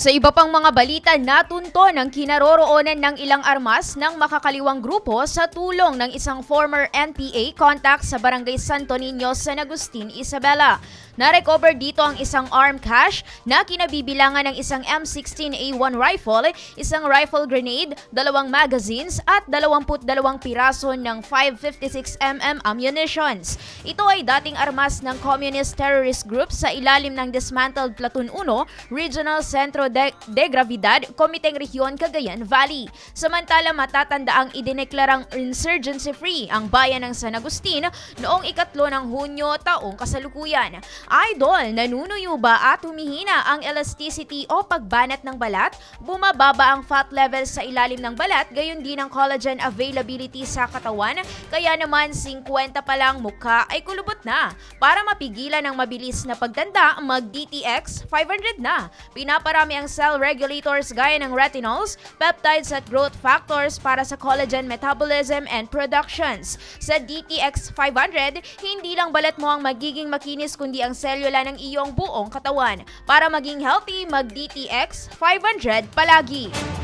Sa iba pang mga balita, natunto ng kinaroroonan ng ilang armas ng makakaliwang grupo sa tulong ng isang former NPA contact sa Barangay Santo Niño, San Agustin, Isabela. Na-recover dito ang isang arm cache na kinabibilangan ng isang M16A1 rifle, isang rifle grenade, dalawang magazines at 22 piraso ng 556mm ammunitions. Ito ay dating armas ng communist terrorist group sa ilalim ng dismantled Platoon 1, Regional Centro de, de Gravidad, Komiteng Rehiyon, Cagayan Valley. Samantala matatanda ang idineklarang insurgency-free ang bayan ng San Agustin noong ikatlo ng Hunyo taong kasalukuyan. Idol, nanunuyo ba at humihina ang elasticity o pagbanat ng balat? Bumababa ang fat level sa ilalim ng balat, gayon din ang collagen availability sa katawan, kaya naman 50 pa lang mukha ay kulubot na. Para mapigilan ang mabilis na pagtanda, mag-DTX 500 na. Pinaparami ang cell regulators gaya ng retinols, peptides at growth factors para sa collagen metabolism and productions. Sa DTX 500, hindi lang balat mo ang magiging makinis kundi ang selula ng iyong buong katawan. Para maging healthy, mag-DTX 500 palagi.